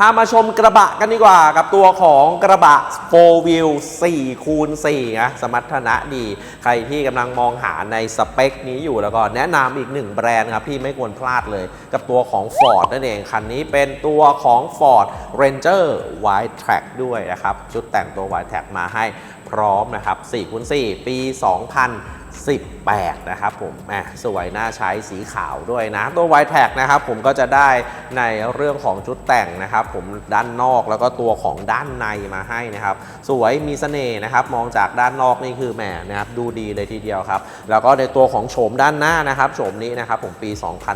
พามาชมกระบะกันดีกว่ากับตัวของกระบะ 4 wheel 4คูณ4นะสมรรถนะดี ใครที่กำลังมองหาในสเปคนี้อยู่แล้วก็แนะนำอีกหนึ่งแบรนด์ครับที่ไม่ควรพลาดเลย กับตัวของ Ford นั่นเอง คันนี้เป็นตัวของ Ford Ranger Wide Track ด้วยนะครับ ชุดแต่งตัว Wide Track มาให้พร้อมนะครับ4คูณ4ปี 2000 18 นะครับผมแหมสวยน่าใช้สีขาวด้วยนะ ตัว w i t e t นะครับผมก็จะได้ในเรื่องของชุดแต่งนะครับ ผมด้านนอกแล้วก็ตัวของด้านในมาให้นะครับ สวยมีเสน่ห์นะครับ มองจากด้านนอกนี่คือแหมนะครับดูดีเลยทีเดียวครับ แล้วก็ในตัวของโฉมด้านหน้านะครับโฉมนี้นะครับผมปี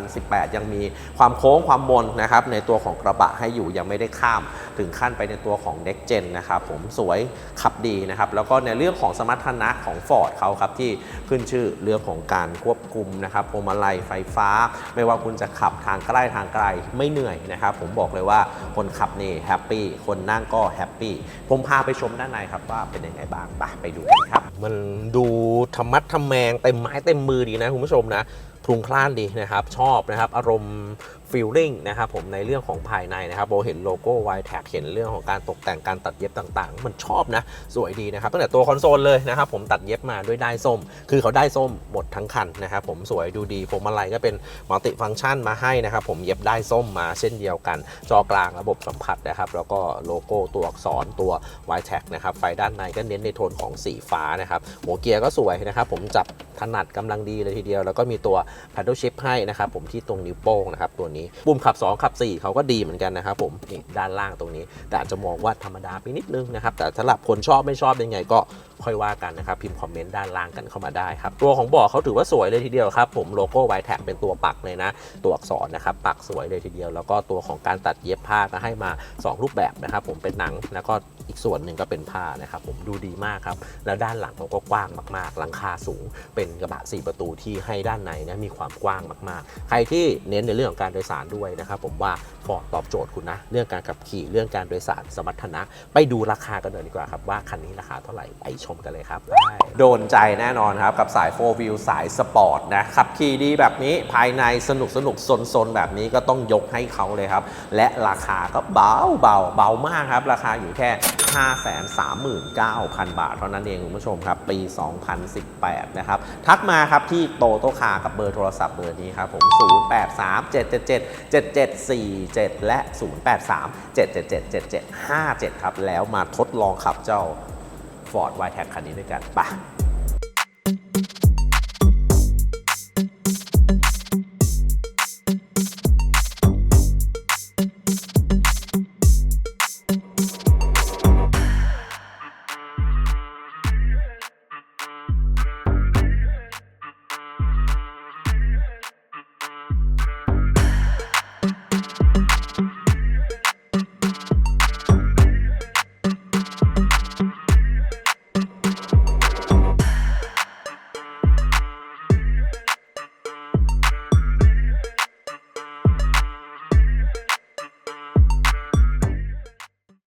2018 ยังมีความโค้งความมนนะครับในตัวของกระบะให้อยู่ยังไม่ได้ข้าม ถึงขั้นไปในตัวของ Next Gen นะครับผมสวยขับดีนะครับแล้วก็ในเรื่องของสมรรถนะของ Ford เขาครับที่ ขึ้นชื่อเรื่องของการควบคุมนะครับพวงมาลัยไฟฟ้า ไม่ว่าคุณจะขับทางใกล้ทางไกลไม่เหนื่อยนะครับ ผมบอกเลยว่าคนขับนี่แฮปปี้คนนั่งก็แฮปปี้ผมพาไปชมด้านในครับว่าเป็นยังไงบ้างไปไปดูกันครับ มันดูธรรมัดทำแมงเต็มไม้เต็มมือดีนะคุณผู้ชมนะพลุงพล่านดีนะครับ ชอบนะครับ อารมณ์ ฟีลลิ่งนะครับผมในเรื่องของภายในนะครับโบเห็นโลโก้ไวแท็กเห็นเรื่องของการตกแต่งการตัดเย็บต่างๆ มันชอบนะ สวยดีนะครับตั้งแต่ตัวคอนโซลเลยนะครับผมตัดเย็บมาด้วยได้ส้ม คือเขาได้ส้มหมดทั้งคันนะครับผมสวยดูดีพวงมาลัยก็เป็นมัลติฟังก์ชันมาให้นะครับผมเย็บได้ส้มมาเช่นเดียวกัน จอกลางระบบสัมผัสนะครับแล้วก็โลโก้ตัวอักษรตัว y t a g นะครับไฟด้านในก็เน้นในโทนของสีฟ้านะครับหัวเกียร์ก็สวยนะครับผมจับถนัดกำลังดีเลยทีเดียว แล้วก็มีตัว paddle shift ให้นะครับผมที่ตรงนิ้วโป้งนะครับตัวนี้ปุ่มขับ 2 ขับ 4 เขาก็ดีเหมือนกันนะครับผมนี่ด้านล่างตรงนี้ แต่อาจจะมองว่าธรรมดาไปนิดนึงนะครับ แต่สำหรับคนชอบไม่ชอบยังไงก็ค่อยว่ากันนะครับ พิมพ์คอมเมนต์ด้านล่างกันเข้ามาได้ครับ ตัวของเบอกเขาถือว่าสวยเลยทีเดียวครับ ผมโลโก้ไวแท็กเป็นตัวปักเลยนะ ตัวอักษรนะครับ ปักสวยเลยทีเดียว แล้วก็ตัวของการตัดเย็บผ้าก็ให้มา 2 รูปแบบนะครับ ผมเป็นหนังแล้วก็อีกส่วนหนึ่งก็เป็นผ้านะครับ ผมดูดีมากครับ แล้วด้านหลังเขาก็กว้างมากๆ หลังคาสูง เป็นกระบะ 4 ประตูที่ให้ด้านในนะมีความกว้างมาก ๆ ใครที่เน้นในเรื่องของการโดยสารด้วยนะครับผมว่าฟอร์ดตอบโจทย์คุณนะ เรื่องการขับขี่เรื่องการโดยสารสมรรถนะ ไปดูราคากันเลยดีกว่าครับว่าคันนี้ราคาเท่าไหร่ไปชมกันเลยครับโดนใจแน่นอนครับกับสาย 4 Wheel สายสปอร์ตนะขับขี่ดีแบบนี้ภายในสนุกสนุกซนซนๆแบบนี้ก็ต้องยกให้เขาเลยครับ และราคาก็เบาเบาเบามากครับ ราคาอยู่แค่ 539,000 บาท เท่านั้นเองคุณผู้ชมครับ ปี 2018 นะครับ ทักมาครับที่โตโตคากับเบอร์โทรศัพท์เบอร์นี้ครับผม 0837777747 และ 0837777757 ครับ แล้วมาทดลองขับเจ้า Ford y t e c คันนี้ด้วยกันไปะ